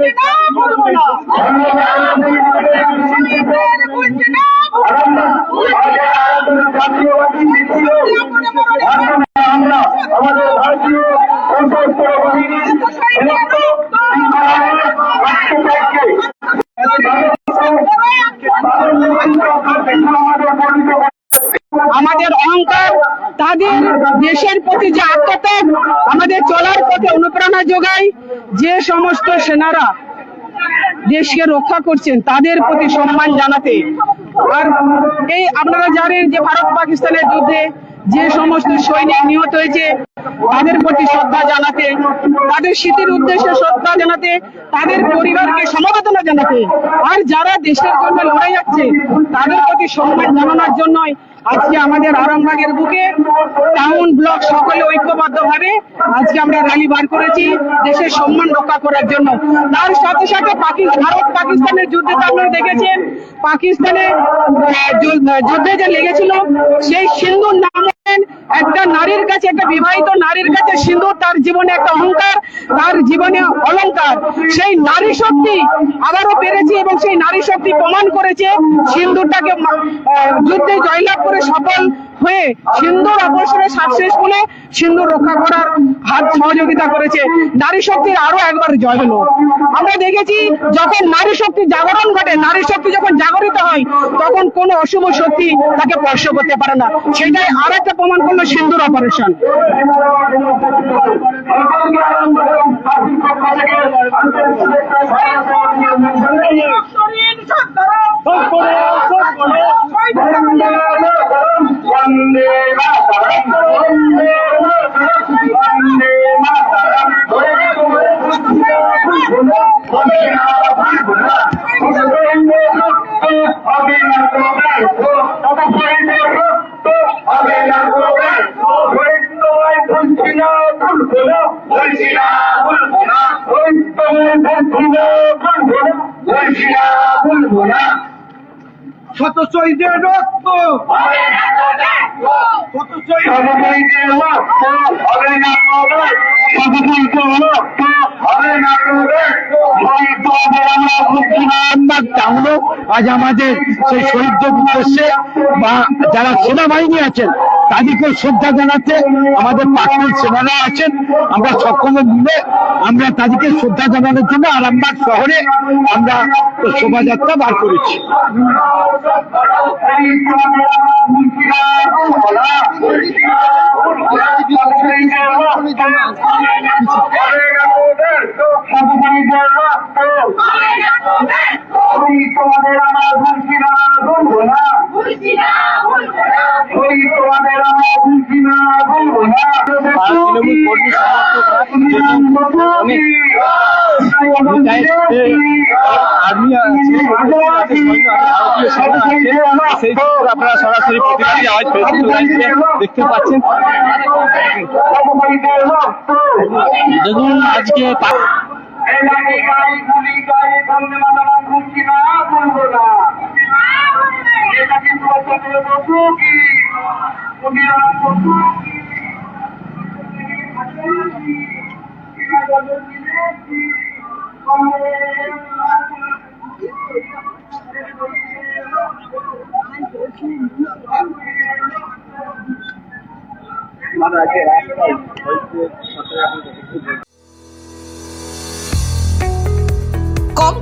আমাদের আমাদের অহংকার তাদের দেশের প্রতি যে আত্মত্যাগ আমাদের চলার পথে অনুপ্রেরণা যোগায় যে সমস্ত সেনারা দেশকে রক্ষা করছেন, তাদের প্রতি সম্মান জানাতে। আর এই আপনারা জানেন যে ভারত পাকিস্তানের যুদ্ধে যে সমস্ত সৈনিক নিহত হয়েছে তাদের প্রতি শ্রদ্ধা জানাতে, তাদের স্মৃতির উদ্দেশ্যে শ্রদ্ধা জানাতে, তাদের পরিবারকে সমবেদনা জানাতে, আর যারা দেশের জন্য লড়াই যাচ্ছে, তাদের প্রতি সম্মান জানানোর জন্যই আজকে আমাদের আরামবাগের বুকে টাউন ব্লক সকলে ঐক্যবদ্ধ ভাবে আজকে আমরা র্যালি বার করেছি, দেশের সম্মান রক্ষা করার জন্য। তার সাথে সাথে ভারত পাকিস্তানের যুদ্ধে তো আপনারা দেখেছেন, পাকিস্তানে যুদ্ধে যে লেগেছিল, সেই সিন্ধুর একটা নারীর কাছে, একটা বিবাহিত নারীর কাছে সিন্দুর তার জীবনে একটা অহংকার, তার জীবনে অলংকার। সেই নারী শক্তি আবারও পেরেছে এবং সেই নারী শক্তি প্রমাণ করেছে সিন্দুরটাকে যুদ্ধে জয়লাভ করে সফল হয়ে সিন্দুর অবসরে সাকসেস বলে সিন্দুর রক্ষা করার হাত সহযোগিতা করেছে নারী শক্তির আরও একবার জয় হলো আমরা দেখেছি যখন নারী শক্তি জাগরণ ঘটে নারী শক্তি যখন জাগরিত হয় তখন কোনো অশুভ শক্তি তাকে স্পর্শ করতে পারে না সেটাই আর একটা প্রমাণ করল সিন্দুর অপারেশন শত শহীদের রক্ত শত শহীদ হবে না আজ আমাদের সেই শহীদদের উদ্দেশ্যে বা যারা সেনাবাহিনী আছেন তাদেরকেও শ্রদ্ধা জানাতে আমাদের প্রাক্তন সেনারা আছেন আমরা সকলে মিলে আমরা তাদেরকে শ্রদ্ধা জানানোর জন্য আরামবাগ শহরে আমরা শোভাযাত্রা বার করেছি তোমাদের আমার ভুলছি না বলব না ওই তোমাদের আমার ভুলছি না বলব না তৃণমূল কর্মী সমর্থকরা আর্মি আছে সেই চিত্র আপনারা সরাসরি প্রতিবাদী আওয়াজ ফেসবুক লাইভে দেখতে পাচ্ছেন দেখুন আজকে বলব না মারা যে রাস্তায় হয়তো সাথে এখন